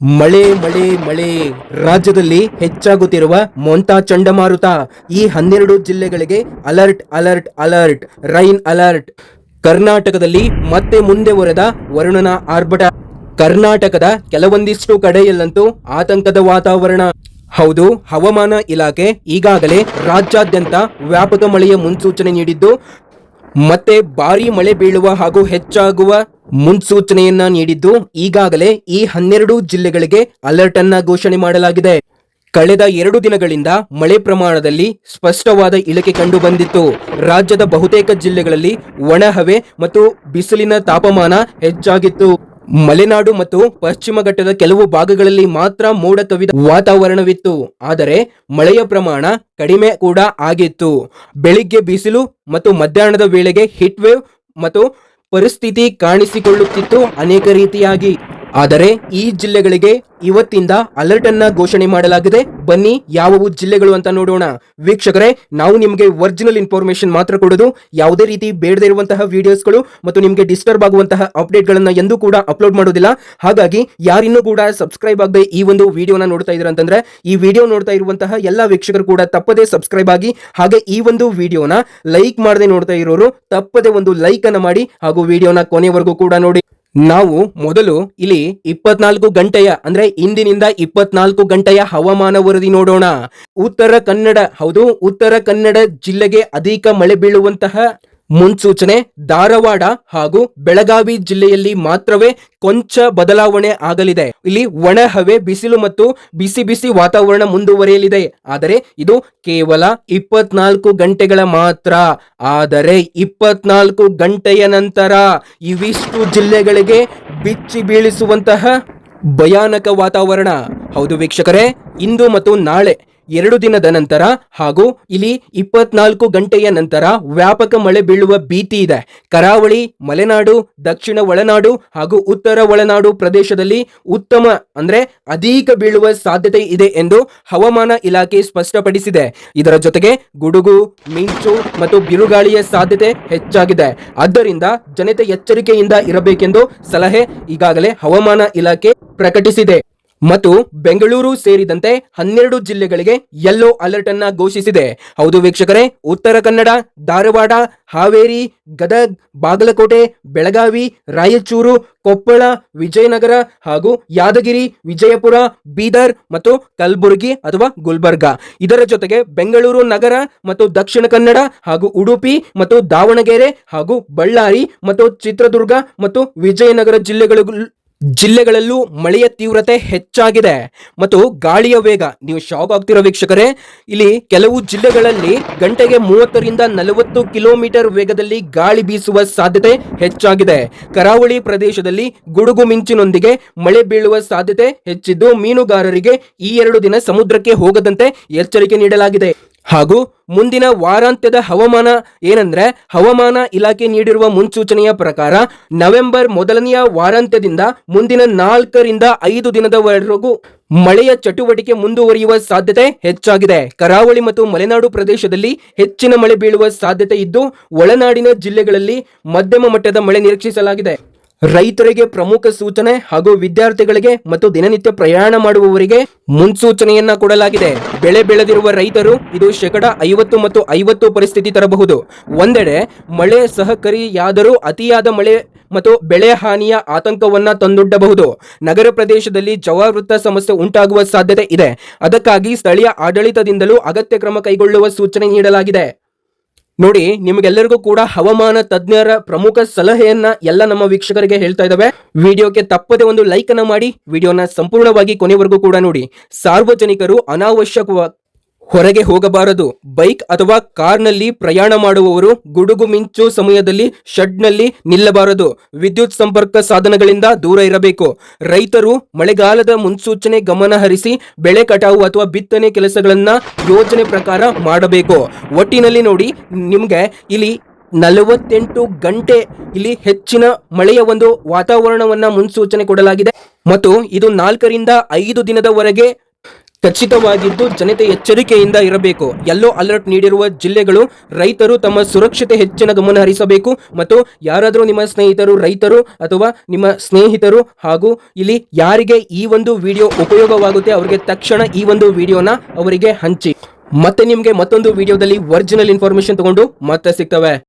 ಮಳೆ ಮಳೆ ಮಳೆ. ರಾಜ್ಯದಲ್ಲಿ ಹೆಚ್ಚಾಗುತ್ತಿರುವ ಮೊಂತಾ ಚಂಡಮಾರುತ ಈ ಹನ್ನೆರಡು ಜಿಲ್ಲೆಗಳಿಗೆ alert alert alert, rain alert. ಕರ್ನಾಟಕದಲ್ಲಿ ಮತ್ತೆ ಮುಂದೆ ಒರೆದ ವರುಣನ ಆರ್ಭಟ. ಕರ್ನಾಟಕದ ಕೆಲವೊಂದಿಷ್ಟು ಕಡೆಯಲ್ಲಂತೂ ಆತಂಕದ ವಾತಾವರಣ. ಹೌದು, ಹವಾಮಾನ ಇಲಾಖೆ ಈಗಾಗಲೇ ರಾಜ್ಯಾದ್ಯಂತ ವ್ಯಾಪಕ ಮಳೆಯ ಮುನ್ಸೂಚನೆ ನೀಡಿದ್ದು ಮತ್ತೆ ಭಾರಿ ಮಳೆ ಬೀಳುವ ಹಾಗೂ ಹೆಚ್ಚಾಗುವ ಮುನ್ಸೂಚನೆಯನ್ನ ನೀಡಿದ್ದು ಈಗಾಗಲೇ ಈ ಹನ್ನೆರಡು ಜಿಲ್ಲೆಗಳಿಗೆ ಅಲರ್ಟ್ ಅನ್ನ ಘೋಷಣೆ ಮಾಡಲಾಗಿದೆ. ಕಳೆದ ಎರಡು ದಿನಗಳಿಂದ ಮಳೆ ಪ್ರಮಾಣದಲ್ಲಿ ಸ್ಪಷ್ಟವಾದ ಇಳಿಕೆ ಕಂಡು ಬಂದಿತ್ತು ರಾಜ್ಯದ ಬಹುತೇಕ ಜಿಲ್ಲೆಗಳಲ್ಲಿ ಒಣಹವೆ ಮತ್ತು ಬಿಸಿಲಿನ ತಾಪಮಾನ ಹೆಚ್ಚಾಗಿತ್ತು. ಮಲೆನಾಡು ಮತ್ತು ಪಶ್ಚಿಮ ಘಟ್ಟದ ಕೆಲವು ಭಾಗಗಳಲ್ಲಿ ಮಾತ್ರ ಮೋಡ ಕವಿದ ವಾತಾವರಣವಿತ್ತು. ಆದರೆ ಮಳೆಯ ಪ್ರಮಾಣ ಕಡಿಮೆ ಕೂಡ ಆಗಿತ್ತು. ಬೆಳಿಗ್ಗೆ ಬಿಸಿಲು ಮತ್ತು ಮಧ್ಯಾಹ್ನದ ವೇಳೆಗೆ ಹಿಟ್ ವೇವ್ ಮತ್ತು ಪರಿಸ್ಥಿತಿ ಕಾಣಿಸಿಕೊಳ್ಳುತ್ತಿತ್ತು ಅನೇಕ ರೀತಿಯಾಗಿ. ಆದರೆ ಈ ಜಿಲ್ಲೆಗಳಿಗೆ ಇವತ್ತಿಂದ ಅಲರ್ಟ್ ಅನ್ನ ಘೋಷಣೆ ಮಾಡಲಾಗಿದೆ. ಬನ್ನಿ ಯಾವವು ಜಿಲ್ಲೆಗಳು ಅಂತ ನೋಡೋಣ. ವೀಕ್ಷಕರೇ, ನಾವು ನಿಮಗೆ ಒರಿಜಿನಲ್ ಇನ್ಫಾರ್ಮೇಶನ್ ಮಾತ್ರ ಕೊಡೋದು. ಯಾವುದೇ ರೀತಿ ಬೇಡದೇ ಇರುವಂತಹ ವಿಡಿಯೋಸ್ಗಳು ಮತ್ತು ನಿಮಗೆ ಡಿಸ್ಟರ್ಬ್ ಆಗುವಂತಹ ಅಪ್ಡೇಟ್ಗಳನ್ನ ಎಂದೂ ಕೂಡ ಅಪ್ಲೋಡ್ ಮಾಡೋದಿಲ್ಲ. ಹಾಗಾಗಿ ಯಾರಿನ್ನೂ ಕೂಡ ಸಬ್ಸ್ಕ್ರೈಬ್ ಆಗದೆ ಈ ಒಂದು ವಿಡಿಯೋನ ನೋಡ್ತಾ ಇದ್ರ ಅಂತಂದ್ರೆ, ಈ ವಿಡಿಯೋ ನೋಡ್ತಾ ಇರುವಂತಹ ಎಲ್ಲ ವೀಕ್ಷಕರು ಕೂಡ ತಪ್ಪದೇ ಸಬ್ಸ್ಕ್ರೈಬ್ ಆಗಿ ಹಾಗೆ ಈ ಒಂದು ವಿಡಿಯೋನ ಲೈಕ್ ಮಾಡದೆ ನೋಡ್ತಾ ಇರೋರು ತಪ್ಪದೆ ಒಂದು ಲೈಕ್ ಅನ್ನು ಮಾಡಿ ಹಾಗೂ ವಿಡಿಯೋನ ಕೊನೆವರೆಗೂ ಕೂಡ ನೋಡಿ. ನಾವು ಮೊದಲು ಇಲ್ಲಿ ಇಪ್ಪತ್ನಾಲ್ಕು ಗಂಟೆಯ, ಅಂದ್ರೆ ಇಂದಿನಿಂದ ಇಪ್ಪತ್ನಾಲ್ಕು ಗಂಟೆಯ ಹವಾಮಾನ ವರದಿ ನೋಡೋಣ. ಉತ್ತರ ಕನ್ನಡ, ಹೌದು, ಉತ್ತರ ಕನ್ನಡ ಜಿಲ್ಲೆಗೆ ಅಧಿಕ ಮಳೆ ಬೀಳುವಂತಹ ಮುನ್ಸೂಚನೆ ಧಾರವಾಡ ಹಾಗೂ ಬೆಳಗಾವಿ ಜಿಲ್ಲೆಯಲ್ಲಿ ಮಾತ್ರವೇ ಕೊಂಚ ಬದಲಾವಣೆ ಆಗಲಿದೆ. ಇಲ್ಲಿ ಒಣ ಹವೆ, ಬಿಸಿಲು ಮತ್ತು ಬಿಸಿ ಬಿಸಿ ವಾತಾವರಣ ಮುಂದುವರಿಯಲಿದೆ. ಆದರೆ ಇದು ಕೇವಲ ಇಪ್ಪತ್ನಾಲ್ಕು ಗಂಟೆಗಳ ಮಾತ್ರ. ಆದರೆ ಇಪ್ಪತ್ನಾಲ್ಕು ಗಂಟೆಯ ನಂತರ ಇವಿಷ್ಟು ಜಿಲ್ಲೆಗಳಿಗೆ ಬಿಚ್ಚಿ ಬೀಳಿಸುವಂತಹ ಭಯಾನಕ ವಾತಾವರಣ. ಹೌದು ವೀಕ್ಷಕರೇ, ಇಂದು ಮತ್ತು ನಾಳೆ ಎರಡು ದಿನದ ನಂತರ ಹಾಗೂ ಇಲ್ಲಿ ಇಪ್ಪತ್ನಾಲ್ಕು ಗಂಟೆಯ ನಂತರ ವ್ಯಾಪಕ ಮಳೆ ಬೀಳುವ ಭೀತಿ ಇದೆ. ಕರಾವಳಿ, ಮಲೆನಾಡು, ದಕ್ಷಿಣ ಒಳನಾಡು ಹಾಗೂ ಉತ್ತರ ಒಳನಾಡು ಪ್ರದೇಶದಲ್ಲಿ ಉತ್ತಮ ಅಂದ್ರೆ ಅಧಿಕ ಬೀಳುವ ಸಾಧ್ಯತೆ ಇದೆ ಎಂದು ಹವಾಮಾನ ಇಲಾಖೆ ಸ್ಪಷ್ಟಪಡಿಸಿದೆ. ಇದರ ಜೊತೆಗೆ ಗುಡುಗು, ಮಿಂಚು ಮತ್ತು ಬಿರುಗಾಳಿಯ ಸಾಧ್ಯತೆ ಹೆಚ್ಚಾಗಿದೆ. ಆದ್ದರಿಂದ ಜನತೆ ಎಚ್ಚರಿಕೆಯಿಂದ ಇರಬೇಕೆಂದು ಸಲಹೆ ಈಗಾಗಲೇ ಹವಾಮಾನ ಇಲಾಖೆ ಪ್ರಕಟಿಸಿದೆ. ಮತ್ತು ಬೆಂಗಳೂರು ಸೇರಿದಂತೆ ಹನ್ನೆರಡು ಜಿಲ್ಲೆಗಳಿಗೆ ಯೆಲ್ಲೋ ಅಲರ್ಟ್ ಅನ್ನ ಘೋಷಿಸಿದೆ. ಹೌದು ವೀಕ್ಷಕರೇ, ಉತ್ತರ ಕನ್ನಡ, ಧಾರವಾಡ, ಹಾವೇರಿ, ಗದಗ್, ಬಾಗಲಕೋಟೆ, ಬೆಳಗಾವಿ, ರಾಯಚೂರು, ಕೊಪ್ಪಳ, ವಿಜಯನಗರ ಹಾಗೂ ಯಾದಗಿರಿ, ವಿಜಯಪುರ, ಬೀದರ್ ಮತ್ತು ಕಲಬುರಗಿ ಅಥವಾ ಗುಲ್ಬರ್ಗ. ಇದರ ಜೊತೆಗೆ ಬೆಂಗಳೂರು ನಗರ ಮತ್ತು ದಕ್ಷಿಣ ಕನ್ನಡ ಹಾಗೂ ಉಡುಪಿ ಮತ್ತು ದಾವಣಗೆರೆ ಹಾಗೂ ಬಳ್ಳಾರಿ ಮತ್ತು ಚಿತ್ರದುರ್ಗ ಮತ್ತು ವಿಜಯನಗರ ಜಿಲ್ಲೆಗಳು ಜಿಲ್ಲೆಗಳಲ್ಲೂ ಮಳೆಯ ತೀವ್ರತೆ ಹೆಚ್ಚಾಗಿದೆ ಮತ್ತು ಗಾಳಿಯ ವೇಗ, ನೀವು ಶಾಕ್ ಆಗ್ತಿರೋ ವೀಕ್ಷಕರೇ, ಇಲ್ಲಿ ಕೆಲವು ಜಿಲ್ಲೆಗಳಲ್ಲಿ ಗಂಟೆಗೆ ಮೂವತ್ತರಿಂದ ನಲವತ್ತು ಕಿಲೋಮೀಟರ್ ವೇಗದಲ್ಲಿ ಗಾಳಿ ಬೀಸುವ ಸಾಧ್ಯತೆ ಹೆಚ್ಚಾಗಿದೆ. ಕರಾವಳಿ ಪ್ರದೇಶದಲ್ಲಿ ಗುಡುಗು ಮಿಂಚಿನೊಂದಿಗೆ ಮಳೆ ಬೀಳುವ ಸಾಧ್ಯತೆ ಹೆಚ್ಚಿದ್ದು ಮೀನುಗಾರರಿಗೆ ಈ ಎರಡು ದಿನ ಸಮುದ್ರಕ್ಕೆ ಹೋಗದಂತೆ ಎಚ್ಚರಿಕೆ ನೀಡಲಾಗಿದೆ. ಹಾಗೂ ಮುಂದಿನ ವಾರಾಂತ್ಯದ ಹವಾಮಾನ ಏನಂದ್ರೆ ಹವಾಮಾನ ಇಲಾಖೆ ನೀಡಿರುವ ಮುನ್ಸೂಚನೆಯ ಪ್ರಕಾರ ನವೆಂಬರ್ ಮೊದಲನೆಯ ವಾರಾಂತ್ಯದಿಂದ ಮುಂದಿನ ನಾಲ್ಕರಿಂದ ಐದು ದಿನದವರೆಗೂ ಮಳೆಯ ಚಟುವಟಿಕೆ ಮುಂದುವರಿಯುವ ಸಾಧ್ಯತೆ ಹೆಚ್ಚಾಗಿದೆ. ಕರಾವಳಿ ಮತ್ತು ಮಲೆನಾಡು ಪ್ರದೇಶದಲ್ಲಿ ಹೆಚ್ಚಿನ ಮಳೆ ಬೀಳುವ ಸಾಧ್ಯತೆ ಇದ್ದು, ಒಳನಾಡಿನ ಜಿಲ್ಲೆಗಳಲ್ಲಿ ಮಧ್ಯಮ ಮಟ್ಟದ ಮಳೆ ನಿರೀಕ್ಷಿಸಲಾಗಿದೆ. ರೈತರಿಗೆ ಪ್ರಮುಖ ಸೂಚನೆ ಹಾಗೂ ವಿದ್ಯಾರ್ಥಿಗಳಿಗೆ ಮತ್ತು ದಿನನಿತ್ಯ ಪ್ರಯಾಣ ಮಾಡುವವರಿಗೆ ಮುನ್ಸೂಚನೆಯನ್ನ ಕೊಡಲಾಗಿದೆ. ಬೆಳೆ ಬೆಳೆದಿರುವ ರೈತರು ಇದು ಶೇಕಡ ಐವತ್ತು ಮತ್ತು ಐವತ್ತು ಪರಿಸ್ಥಿತಿ ತರಬಹುದು. ಒಂದೆಡೆ ಮಳೆ ಸಹಕಾರಿಯಾದರೂ ಅತಿಯಾದ ಮಳೆ ಮತ್ತು ಬೆಳೆ ಹಾನಿಯ ಆತಂಕವನ್ನ ತಂದೊಡ್ಡಬಹುದು. ನಗರ ಪ್ರದೇಶದಲ್ಲಿ ಜವಾವೃತ್ತ ಸಮಸ್ಯೆ ಉಂಟಾಗುವ ಸಾಧ್ಯತೆ ಇದೆ. ಅದಕ್ಕಾಗಿ ಸ್ಥಳೀಯ ಆಡಳಿತದಿಂದಲೂ ಅಗತ್ಯ ಕ್ರಮ ಕೈಗೊಳ್ಳುವ ಸೂಚನೆ ನೀಡಲಾಗಿದೆ. ನೋಡಿ, ನಿಮಗೆಲ್ಲರಿಗೂ ಕೂಡ ಹವಾಮಾನ ತಜ್ಞರ ಪ್ರಮುಖ ಸಲಹೆಯನ್ನ ಎಲ್ಲ ನಮ್ಮ ವೀಕ್ಷಕರಿಗೆ ಹೇಳ್ತಾ ಇದ್ದಾವೆ. ವಿಡಿಯೋಗೆ ತಪ್ಪದೆ ಒಂದು ಲೈಕ್ ಅನ್ನ ಮಾಡಿ, ವಿಡಿಯೋನ ಸಂಪೂರ್ಣವಾಗಿ ಕೊನೆವರೆಗೂ ಕೂಡ ನೋಡಿ. ಸಾರ್ವಜನಿಕರು ಅನಾವಶ್ಯಕ ಹೊರಗೆ ಹೋಗಬಾರದು. ಬೈಕ್ ಅಥವಾ ಕಾರ್ನಲ್ಲಿ ಪ್ರಯಾಣ ಮಾಡುವವರು ಗುಡುಗು ಮಿಂಚು ಸಮಯದಲ್ಲಿ ಶೆಡ್ನಲ್ಲಿ ನಿಲ್ಲಬಾರದು. ವಿದ್ಯುತ್ ಸಂಪರ್ಕ ಸಾಧನಗಳಿಂದ ದೂರ ಇರಬೇಕು. ರೈತರು ಮಳೆಗಾಲದ ಮುನ್ಸೂಚನೆ ಗಮನ ಹರಿಸಿ ಬೆಳೆ ಕಟಾವು ಅಥವಾ ಬಿತ್ತನೆ ಕೆಲಸಗಳನ್ನು ಯೋಜನೆ ಪ್ರಕಾರ ಮಾಡಬೇಕು. ಒಟ್ಟಿನಲ್ಲಿ ನೋಡಿ, ನಿಮಗೆ ಇಲ್ಲಿ ನಲವತ್ತೆಂಟು ಗಂಟೆ ಇಲ್ಲಿ ಹೆಚ್ಚಿನ ಮಳೆಯ ಒಂದು ವಾತಾವರಣವನ್ನ ಮುನ್ಸೂಚನೆ ಕೊಡಲಾಗಿದೆ. ಮತ್ತು ಇದು ನಾಲ್ಕರಿಂದ ಐದು ದಿನದವರೆಗೆ ಖಚಿತವಾಗಿದ್ದು ಜನತೆ ಎಚ್ಚರಿಕೆಯಿಂದ ಇರಬೇಕು. ಯೆಲ್ಲೋ ಅಲರ್ಟ್ ನೀಡಿರುವ ಜಿಲ್ಲೆಗಳು ರೈತರು ತಮ್ಮ ಸುರಕ್ಷತೆ ಹೆಚ್ಚಿನ ಗಮನ ಹರಿಸಬೇಕು ಮತ್ತು ಯಾರಾದರೂ ನಿಮ್ಮ ಸ್ನೇಹಿತರು ರೈತರು ಅಥವಾ ನಿಮ್ಮ ಸ್ನೇಹಿತರು ಹಾಗೂ ಇಲ್ಲಿ ಯಾರಿಗೆ ಈ ಒಂದು ವಿಡಿಯೋ ಉಪಯೋಗವಾಗುತ್ತೆ ಅವರಿಗೆ ತಕ್ಷಣ ಈ ಒಂದು ವಿಡಿಯೋನ ಅವರಿಗೆ ಹಂಚಿ. ಮತ್ತೆ ನಿಮಗೆ ಮತ್ತೊಂದು ವಿಡಿಯೋದಲ್ಲಿ ಒರಿಜಿನಲ್ ಇನ್ಫಾರ್ಮೇಶನ್ ತಗೊಂಡು ಮತ್ತೆ ಸಿಗ್ತವೆ.